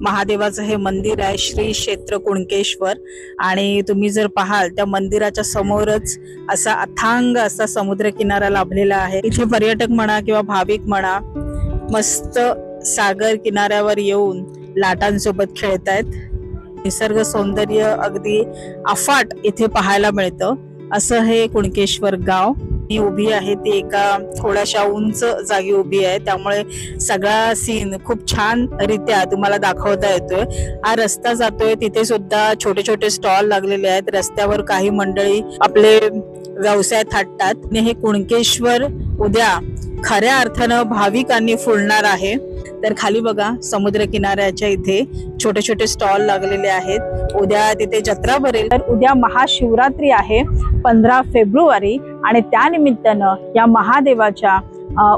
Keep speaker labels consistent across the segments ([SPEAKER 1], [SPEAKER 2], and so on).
[SPEAKER 1] महादेवाचं हे मंदिर आहे श्री क्षेत्र कुणकेश्वर. आणि तुम्ही जर पाहाल त्या मंदिराच्या समोरच असा अथांग असा समुद्र किनारा लाभलेला आहे. इथे पर्यटक म्हणा किंवा भाविक म्हणा मस्त सागर किनाऱ्यावर येऊन लाटांसोबत खेळतायत. निसर्ग सौंदर्य अगदी अफाट इथे पाहायला मिळतं. असं हे कुणकेश्वर गाव. मी उभी आहे ती एका थोड्याशा उंच जागी उभी आहे. त्यामुळे सगळा सीन खूप छान रित्या तुम्हाला दाखवता येतोय. हा रस्ता जातोय तिथे सुद्धा छोटे छोटे स्टॉल लागलेले आहेत. रस्त्यावर काही मंडळी आपले व्यवसाय थाटतात. आणि हे कुणकेश्वर उद्या खऱ्या अर्थानं भाविकांनी फुलणार आहे. तर खाली बघा समुद्र किनाऱ्याच्या इथे छोटे छोटे स्टॉल लागलेले आहेत. उद्या तिथे जत्रा भरेल. तर उद्या महाशिवरात्री आहे पंधरा फेब्रुवारी. आणि त्यानिमित्तानं या महादेवाच्या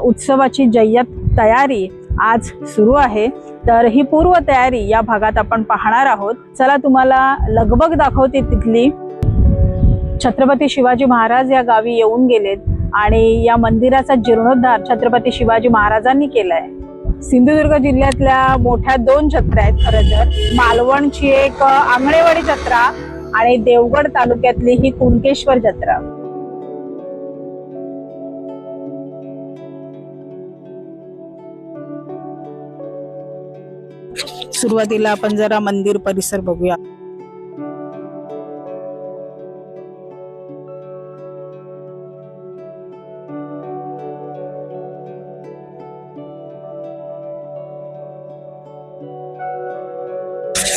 [SPEAKER 1] उत्सवाची जय्यत तयारी आज सुरू आहे. तर ही पूर्व तयारी या भागात आपण पाहणार आहोत. चला तुम्हाला लगबग दाखवते तिथली. छत्रपती शिवाजी महाराज या गावी येऊन गेलेत. आणि या मंदिराचा जीर्णोद्धार छत्रपती शिवाजी महाराजांनी केलाय. सिंधुदुर्ग जिल्ह्यातल्या मोठ्या दोन जत्रा आहेत खरं तर. मालवणची एक आंगणेवाडी जत्रा आणि देवगड तालुक्यातली ही कुणकेश्वर जत्रा. सुरुवातीला आपण जरा मंदिर परिसर बघूया.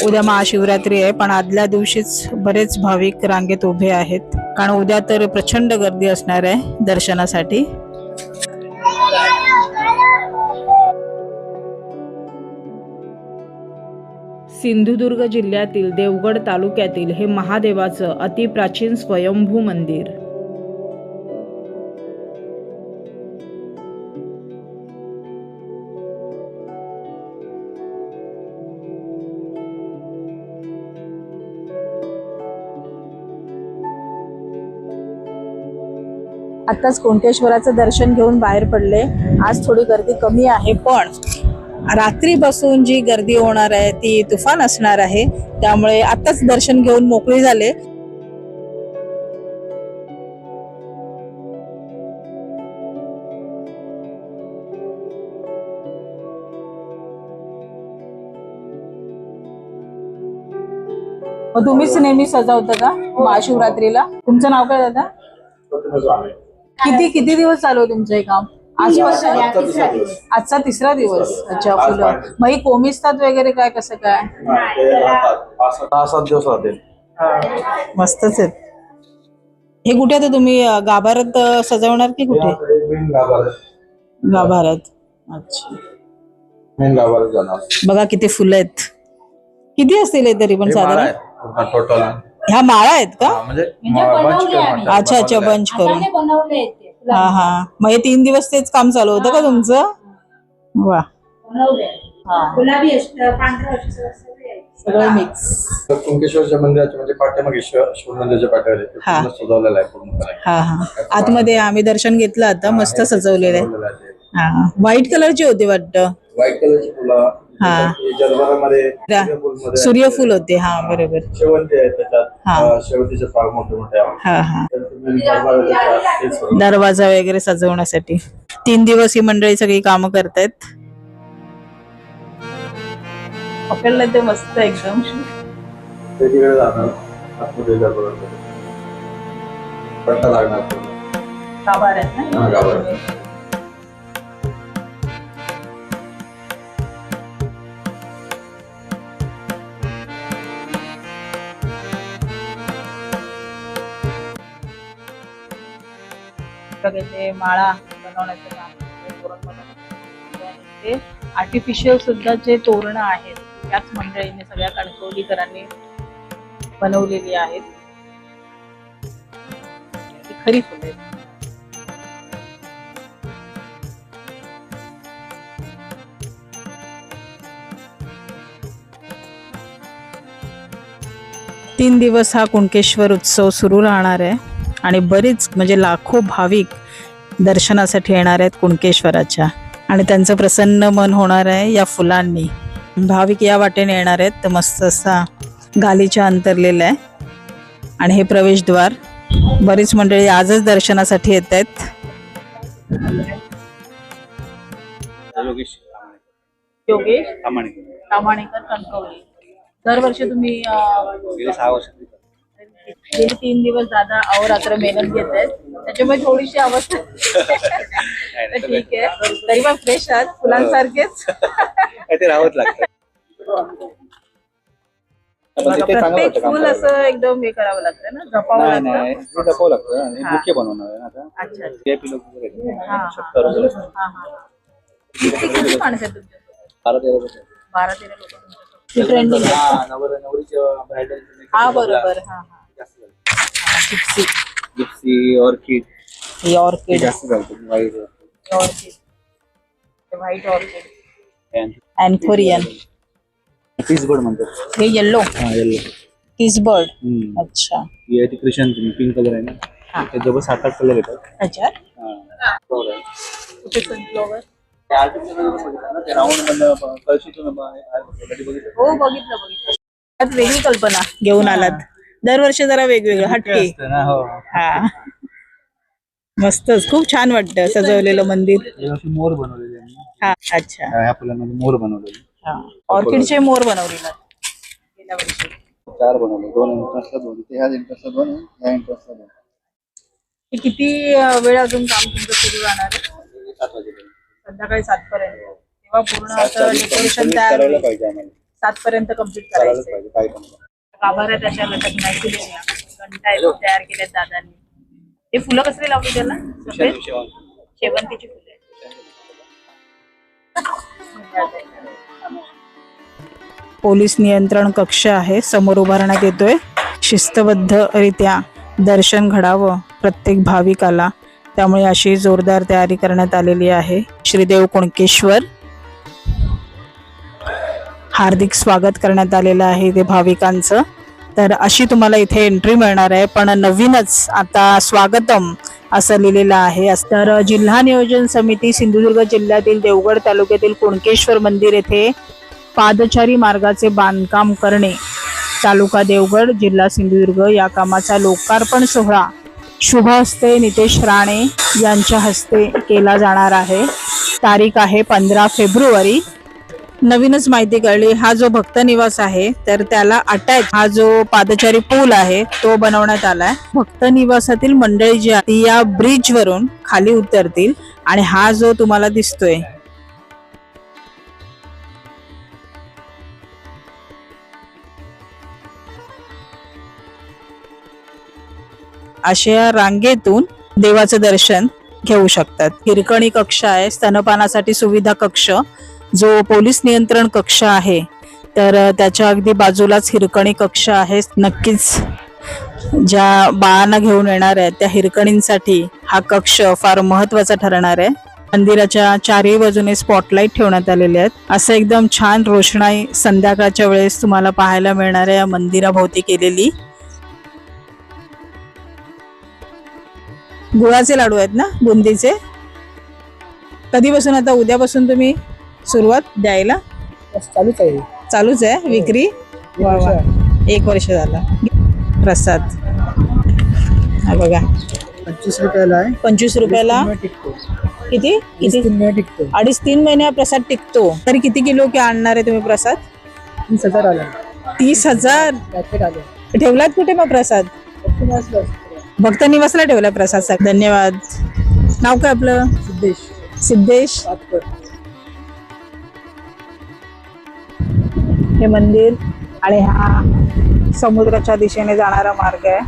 [SPEAKER 1] उद्या महाशिवरात्री आहे पण आदल्या दिवशीच बरेच भाविक रांगेत उभे आहेत. कारण उद्या तर प्रचंड गर्दी असणार आहे दर्शनासाठी. सिंधुदुर्ग जिल्ह्यातील देवगड तालुक्यातील हे महादेवाचं अतिप्राचीन स्वयंभू मंदिर. आताच कुंकेश्वराचं दर्शन घेऊन बाहेर पडले. आज थोडी गर्दी कमी आहे पण रात्रीपासून जी गर्दी होणार आहे ती तुफान असणार आहे. त्यामुळे आताच दर्शन घेऊन मोकळी झाले. तुम्हीच नेहमी सजावता का महाशिवरात्रीला? तुमचं नाव काय दादा? किती किती दिवस चालू आहे तुमचं हे काम? आजपासून आजचा तिसरा दिवस. अच्छा फुलं. मग ही कोमिस्तात वगैरे काय कसं काय?
[SPEAKER 2] सहा सात दिवस राहतील.
[SPEAKER 1] मस्तच आहेत. हे कुठे आता तुम्ही अं, अं, सजवणार की कुठे?
[SPEAKER 2] मेन गाभाऱ्यात.
[SPEAKER 1] गाभाऱ्यात. अच्छा.
[SPEAKER 2] मेन गाभाऱ्यात जाणार.
[SPEAKER 1] बघा किती फुलं आहेत. किती असतील हे तरी पण साधारण?
[SPEAKER 2] टोटल
[SPEAKER 1] ह्या माळा आहेत का?
[SPEAKER 2] म्हणजे करून म्हणतात.
[SPEAKER 1] अच्छा अच्छा
[SPEAKER 2] बनवलंय.
[SPEAKER 1] बंच करून.
[SPEAKER 3] बनवले ते
[SPEAKER 1] हा हा. मग हे तीन दिवस तेच काम चालू होतं का तुमचं? वा.
[SPEAKER 3] बनवले. गुलाबी असतं पांढरं असतं सगळे आहे.
[SPEAKER 1] सगळं मिक्स
[SPEAKER 2] तर कुंकेश्वरच्या मंदिराचे म्हणजे पाठीमागे शिव शिव मंदिरच्या पाठीवर आहे. ते
[SPEAKER 1] हा.
[SPEAKER 2] पूर्ण सजवलेलं आहे पूर्णपणे.
[SPEAKER 1] हा हा. आतमध्ये आम्ही दर्शन घेतलं आता मस्त सजवलेलं आहे.
[SPEAKER 2] सजवलेलं आहे ते.
[SPEAKER 1] हा. व्हाईट कलरची होती वाटतं.
[SPEAKER 2] व्हाईट कलरची फुलं.
[SPEAKER 1] हा.
[SPEAKER 2] सूर्यफूलमध्ये.
[SPEAKER 1] सूर्यफूल होते. हा बरोबर.
[SPEAKER 2] शेवंती आहे त्याच्यात
[SPEAKER 1] हा.
[SPEAKER 2] फार मोठे मोठे
[SPEAKER 1] हा हा
[SPEAKER 2] तर तुम्ही दरबारात येतात, तेच सर्व.
[SPEAKER 1] दरवाजा वगैरे सजवण्यासाठी तीन दिवस ही मंडळी सगळी कामं करतायत पकडलं ते मस्त एकदम
[SPEAKER 2] ते तिकडे जाणार आतमध्ये दरबारात पट्टा लागणार? हा, गाभाऱ्यात.
[SPEAKER 1] बघा माळा बनवण्याचं काम तोरण बनवण्याचं ते आर्टिफिशियल सुद्धा जे तोरणं आहेत त्याच मंडळीने सगळ्या कणकवलीकरांनी बनवलेली आहेत. ती खरी फुले. तीन दिवस हा कुणकेश्वर उत्सव सुरू राहणार आहे. आणि बरीच म्हणजे लाखो भाविक दर्शनासाठी येणार आहेत कुणकेश्वराच्या. आणि त्यांचं प्रसन्न मन होणार आहे या फुलांनी. भाविक या वाटेने येणार आहेत. तर मस्त असा गालीच्या अंतरलेला आहे आणि हे प्रवेशद्वार. बरीच मंडळी आजच दर्शनासाठी येत आहेत.
[SPEAKER 4] योगेश.
[SPEAKER 1] योगेश. दरवर्षी तुम्ही
[SPEAKER 4] गेले सहा वर्ष.
[SPEAKER 1] गेली तीन दिवस दादा अहोरात्र मेहनत घेत आहेत. त्याच्यामुळे थोडीशी अवस्था ठीक आहे. तरी पण फ्रेश आहात. फुलांसारखेच.
[SPEAKER 4] ते राहत लागतं
[SPEAKER 1] प्रत्येक फुल. असं एकदम हे करावं लागतं ना? जपावं लागतं?
[SPEAKER 4] जपावं आणि. मुख्य बनवणार
[SPEAKER 1] अच्छा. किती माणसं आहेत तुमच्यासोबत?
[SPEAKER 4] बारा तेरा लोकं आहेत.
[SPEAKER 1] बारा तेरा लोक ट्रेंडिंग
[SPEAKER 4] हा,
[SPEAKER 1] बरोबर. हा हा. जिप्सी
[SPEAKER 4] जिप्सी ऑर्किड
[SPEAKER 1] हे
[SPEAKER 4] हे
[SPEAKER 1] ऑर्किड
[SPEAKER 4] जास्त चालतं white
[SPEAKER 1] orchid white orchid anthurium
[SPEAKER 4] peace bird म्हणतात.
[SPEAKER 1] हे येल्लो
[SPEAKER 4] हा येल्लो
[SPEAKER 1] किस बर्ड
[SPEAKER 4] हम्म.
[SPEAKER 1] अच्छा.
[SPEAKER 4] ही आहे ती पिंक कलर आहे ना? ते जवळ सात आठ कलर येतात.
[SPEAKER 1] अच्छा.
[SPEAKER 4] हा. बरोबर आहे.
[SPEAKER 1] कुठे सनफ्लॉवर
[SPEAKER 4] ते artificial मध्ये बघितलं ना, ते राऊंड मधलं कळशीतून ब- आहे, कधी बघितलं.
[SPEAKER 1] हो बघितलं बघितलं. त्यात वेगळी कल्पना घेऊन आलात. दरवर्षी जरा वेगवेगळं हटके.
[SPEAKER 4] असतं ना हो.
[SPEAKER 1] हा. मस्तच खूप छान वाटतं सजवलेलं मंदिर.
[SPEAKER 4] यावर्षी मोर बनवलेले आहे ना.
[SPEAKER 1] हा अच्छा.
[SPEAKER 4] ह्या फुलांमध्ये मोर बनवलेले
[SPEAKER 1] हा. ऑर्किडचे मोर बनवलेला गेल्या वर्षी.
[SPEAKER 4] चार बनवले दोन इंटरेस्टला दोन. ते ह्या इंटरेस्टला दोन आहे, ह्या इंटरेस्टला दोन.
[SPEAKER 1] हे किती अं, वेळ अजून काम तुमचं सुरू राहणार आहे?
[SPEAKER 4] सात वाजेपर्यंत.
[SPEAKER 1] संध्याकाळी सात पर्यंत. तेव्हा पूर्ण
[SPEAKER 4] सात
[SPEAKER 1] असं
[SPEAKER 4] चाळीस
[SPEAKER 1] डेकोरेशन तयार
[SPEAKER 4] करायला
[SPEAKER 1] होईल.
[SPEAKER 4] पाहिजे आम्हाला.
[SPEAKER 1] सात पर्यंत कंप्लीट
[SPEAKER 4] करायलाच
[SPEAKER 1] करायचं
[SPEAKER 4] पाहिजे काय पण.
[SPEAKER 1] त्याच्या घंटा आहेत, तयार केल्यात दादांनी. हे फुलं कसली लावली त्याला? सफेद. शेवंतीची फुले पोलीस नियंत्रण कक्ष आहे समोर उभारण्यात येतोय. शिस्तबद्धरित्या दर्शन घडावं प्रत्येक भाविकाला. त्यामुळे अशी जोरदार तयारी करण्यात आलेली आहे. श्रीदेव कुणकेश्वर. हार्दिक स्वागत करण्यात आलेलं आहे ते भाविकांचं. तर अशी तुम्हाला इथे एंट्री मिळणार आहे. पण नवीनच आता स्वागतम असं लिहिलेलं आहे. तर जिल्हा नियोजन समिती सिंधुदुर्ग जिल्ह्यातील देवगड तालुक्यातील कुणकेश्वर मंदिर येथे पादचारी मार्गाचे बांधकाम करणे. तालुका देवगड जिल्हा सिंधुदुर्ग या कामाचा लोकार्पण सोहळा शुभ हस्ते नितेश राणे यांच्या हस्ते केला जाणार आहे. तारीख आहे पंधरा फेब्रुवारी नवीनच माहिती कळली. हा जो भक्त निवास आहे तर त्याला अटॅच हा जो पादचारी पूल आहे तो बनवण्यात आलाय. भक्त निवासातील मंडळी जी आहे या ब्रिज वरून खाली उतरतील आणि हा जो तुम्हाला दिसतोय. अशा रांगेतून देवाचं दर्शन घेऊ शकतात. हिरकणी कक्ष आहे स्तनपानासाठी सुविधा कक्ष. जो पोलीस नियंत्रण कक्ष आहे तर त्याच्या अगदी बाजूलाच हिरकणी कक्ष आहे. नक्कीच ज्या बाळांना घेऊन येणार आहेत त्या हिरकणींसाठी हा कक्ष फार महत्त्वाचा ठरणार आहे. मंदिराच्या चारही बाजूने स्पॉटलाईट ठेवण्यात आलेले आहेत. असं एकदम छान रोषणाई संध्याकाळच्या वेळेस तुम्हाला पाहायला मिळणार आहे या मंदिराभोवती केलेली. गुळाचे लाडू आहेत ना बुंदीचे? कधीपासून आता? उद्यापासून तुम्ही? सुरुवात द्यायला
[SPEAKER 2] चालूच आहे.
[SPEAKER 1] चालूच आहे विक्री. वा वा. एक वर्ष झाला. प्रसाद. हा बघा.
[SPEAKER 2] पंचवीस रुपयाला आहे.
[SPEAKER 1] पंचवीस रुपयाला किती? किती?
[SPEAKER 2] टिकतो.
[SPEAKER 1] अडीच तीन महिने हा प्रसाद टिकतो. तरी किती किलो की आणणार आहे तुम्ही प्रसाद?
[SPEAKER 2] तीस हजार आला.
[SPEAKER 1] तीस हजार. ठेवलात कुठे मग प्रसाद? भक्त निवासला ठेवला प्रसाद साहेब धन्यवाद. नाव काय आपलं?
[SPEAKER 2] सिद्धेश.
[SPEAKER 1] सिद्धेश. हे मंदिर आणि हा समुद्राच्या दिशेने जाणारा मार्ग आहे.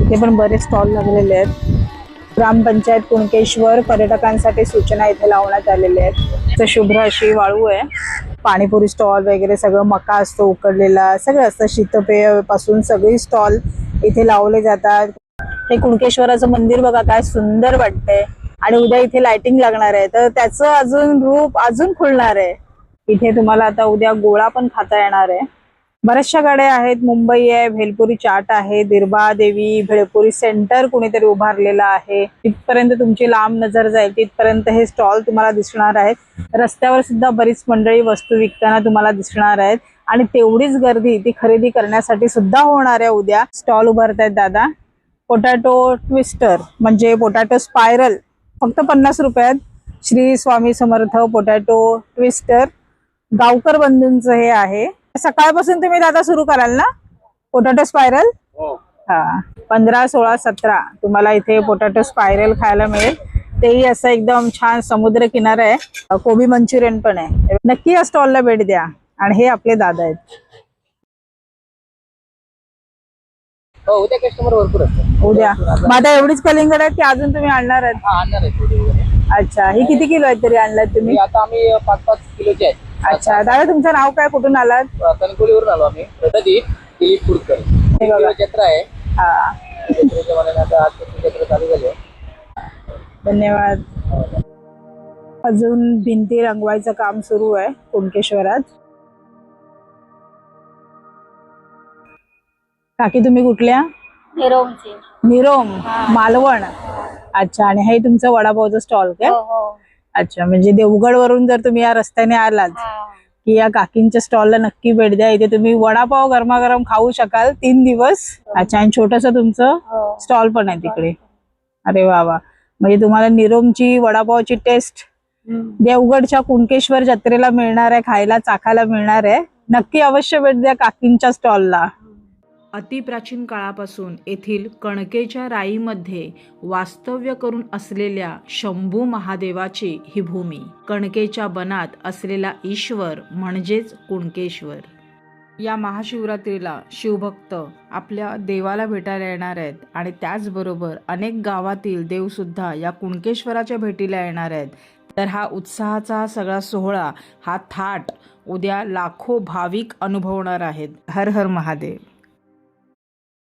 [SPEAKER 1] इथे पण बरेच स्टॉल लागलेले आहेत. ग्रामपंचायत कुणकेश्वर पर्यटकांसाठी सूचना इथे लावण्यात आलेल्या आहेत. तर शुभ्र अशी वाळू आहे. पाणीपुरी स्टॉल वगैरे सगळं मका असतो उकडलेला. सगळं असतं. शीतपेयपासून सगळी स्टॉल इथे लावले जातात. हे कुणकेश्वराचं मंदिर बघा काय सुंदर वाटतंय. आणि उद्या इथे लाइटिंग लागणार आहे. तर त्याचं अजून रूप अजून खुलणार आहे. इथे तुम्हाला आता उद्या गोळा पण खाता येणार आहे. बऱ्याचशा गाड्या आहेत. मुंबई आहे भेलपुरी चाट आहे दिरबा देवी भेळपुरी सेंटर कुणीतरी उभारलेलं आहे. तिथपर्यंत तुमची लांब नजर जाईल. तिथपर्यंत हे स्टॉल तुम्हाला दिसणार आहेत. रस्त्यावर सुद्धा बरीच मंडळी वस्तू विकताना तुम्हाला दिसणार आहेत. आणि तेवढीच गर्दी ती खरेदी करण्यासाठी सुद्धा होणार आहे उद्या. स्टॉल उभारत आहेत दादा. पोटॅटो ट्विस्टर म्हणजे पोटॅटो स्पायरल. फक्त पन्नास रुपयात श्री स्वामी समर्थ पोटॅटो ट्विस्टर. गावकर बंधूंचं हे आहे. सकाळपासून तुम्ही दादा सुरू कराल ना? पोटॅटो स्पायरल हा. पंधरा सोळा सतरा. तुम्हाला इथे पोटॅटो स्पायरल खायला मिळेल. तेही असं एकदम छान समुद्र किनारा आहे. कोबी मंचुरियन पण आहे. नक्की या स्टॉलला भेट द्या. आणि हे आपले दादा आहेत.
[SPEAKER 4] हो उद्या कस्टमर भरपूर असतात.
[SPEAKER 1] उद्या. एवढीच कलिंगड आहेत की अजून तुम्ही आणणार आहेत?
[SPEAKER 4] हा आणणार आहे
[SPEAKER 1] अच्छा. ही किती किलो आहेत तरी आणलात तुम्ही?
[SPEAKER 4] ही आता आम्ही पाच पाच किलोचे आहेत
[SPEAKER 1] अच्छा दादा तुमचं नाव काय? कुठून आलात?
[SPEAKER 4] कणकोलीवरून आलो आम्ही. प्रदीप दिलीप कुडकर
[SPEAKER 1] हे बघा.
[SPEAKER 4] जत्रा आहे.
[SPEAKER 1] हा.
[SPEAKER 4] जत्रेच्या मनाने आता आजपासून जत्रा चालू झाली आहे.
[SPEAKER 1] धन्यवाद. अजून भिंती रंगवायचं काम सुरू आहे कुणकेश्वरात. काकी तुम्ही कुठल्या?
[SPEAKER 3] निरोमचे
[SPEAKER 1] निरोम मालवण. अच्छा आणि हे तुमचं वडापावचं स्टॉल काय?
[SPEAKER 3] हो हो.
[SPEAKER 1] अच्छा म्हणजे देवगड वरून जर तुम्ही या रस्त्याने आलात. की या काकींच्या स्टॉलला नक्की भेट द्या. इथे तुम्ही वडापाव गरमागरम खाऊ शकाल तीन दिवस. अच्छा आणि छोटस तुमचं
[SPEAKER 3] हो.
[SPEAKER 1] स्टॉल पण आहे तिकडे. अरे वा वा. म्हणजे तुम्हाला निरोमची वडापावची टेस्ट देवगडच्या कुणकेश्वर जत्रेला मिळणार आहे खायला चाखायला मिळणार आहे. नक्की अवश्य भेट द्या काकींच्या स्टॉलला.
[SPEAKER 5] अतिप्राचीन काळापासून येथील कणकेच्या राईमध्ये वास्तव्य करून असलेल्या शंभू महादेवाची ही भूमी कणकेच्या बनात असलेला ईश्वर म्हणजेच कुणकेश्वर. या महाशिवरात्रीला शिवभक्त आपल्या देवाला भेटायला येणार आहेत आणि त्याचबरोबर अनेक गावातील देवसुद्धा या कुणकेश्वराच्या भेटीला येणार आहेत. तर हा उत्साहाचा हा सगळा सोहळा हा थाट उद्या लाखो भाविक अनुभवणार आहेत. हर हर महादेव.